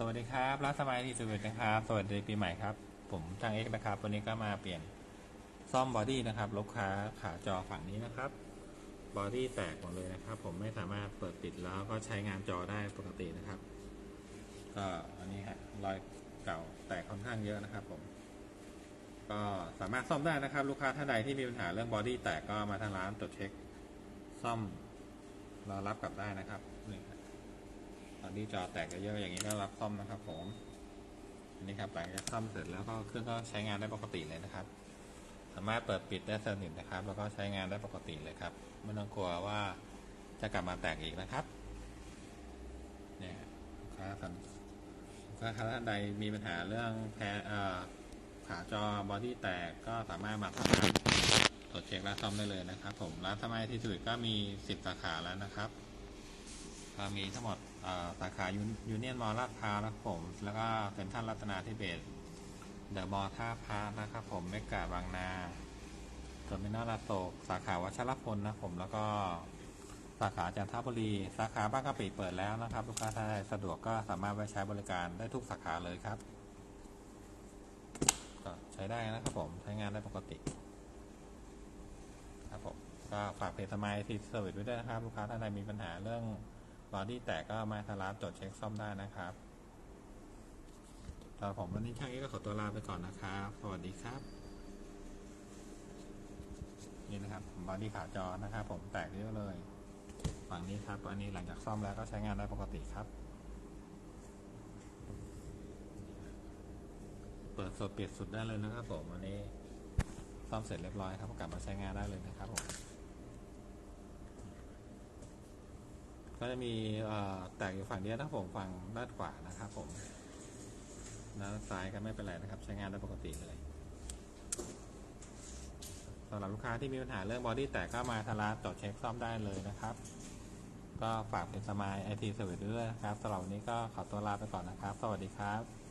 สวัสดีครับร้านสมัยที่สวิตนะครับ สวัสดีปีใหม่ครับ ผมช่างเอ็กนะครับ วันนี้ก็มาเปลี่ยนซ่อมบอดี้นะครับลูกค้าขาจอฝั่งนี้นะครับ บอดี้แตกหมดเลยนะครับ ผมไม่สามารถเปิดปิดแล้วก็ใช้งานจอได้ปกตินะครับ ก็อันนี้ฮะรอยเก่าแตกค่อนข้างเยอะนะครับ ผม ก็สามารถซ่อมได้นะครับ ลูกค้าท่านใดที่มีปัญหาเรื่องบอดี้แตกก็มาทางร้านตรวจเช็ค ซ่อมเรารับกลับได้นะครับนี่ครับ ตอนที่จอแตกเยอะๆอย่างนี้ก็รับซ่อมนะครับผมอันนี้ครับหลังจากซ่อมเสร็จแล้วก็เครื่องก็ใช้งานได้ปกติเลยนะครับ สามารถเปิดปิดได้สนิทนะครับ แล้วก็ใช้งานได้ปกติเลยครับไม่ต้องกลัวว่าจะกลับมาแตกอีกนะครับ เนี่ยค้าท่านลูกค้าท่านใดมีปัญหาเรื่องแพ้เอ่ขาจอบอดี้แตกก็สามารถมาทำงานตรวจเช็คและซ่อมได้เลยนะครับ ผมร้านสมัยที่สุดก็มี 10 สาขาแล้วนะครับ ก็มีทั้งหมดสาขายูเนียนมอลลาดพร้าวนะครับผม แล้วก็เซ็นทรัลรัตนาธิเบศเดอะมอลท่าพระนะครับผมเมกาบางนาเทอร์มินอลลาโศกสาขาวัชรพลนะครับผม แล้วก็สาขาจันทบุรี สาขาบ้างกะปิเปิดแล้วนะครับ ลูกค้าท่านใดสะดวกก็สามารถไปใช้บริการได้ทุกสาขาเลยครับ ก็ใช้ได้นะครับผม ใช้งานได้ปกติ ครับผม ก็ฝากเพจสมัยทีเซอร์วิสไว้ด้วยนะครับ ลูกค้าท่านใดมีปัญหาเรื่อง บอดี้แตกก็มาทาร้านตรวจเช็คซ่อมได้นะครับสำหรับผมวันนี้ช่างเอกก็ขอตัวลาไปก่อนนะครับ สวัสดีครับ นี่นะครับบอดี้ขาจอนะครับ ผมแตกเยอะเลยฝั่งนี้ครับ อันนี้หลังจากซ่อมแล้วก็ใช้งานได้ปกติครับ เปิดสดปิดสุดได้เลยนะครับผมอันนี้ซ่อมเสร็จเรียบร้อยครับ กลับมาใช้งานได้เลยนะครับผม ก็จะมีแตกอยู่ฝั่งเดียวนะครับผมฝั่งด้านขวานะครับผมด้านซ้ายก็ไม่เป็นไรนะครับ ใช้งานได้ปกติเลยสำหรับลูกค้าที่มีปัญหาเรื่องบอดี้แตกก็มาทาราจอดเช็คซ่อมได้เลยนะครับ ก็ฝากเป็นสมายไอทีเซอร์วิสด้วยนะครับสำหรับวันนี้ก็ขอตัวลาไปก่อนนะครับ สวัสดีครับ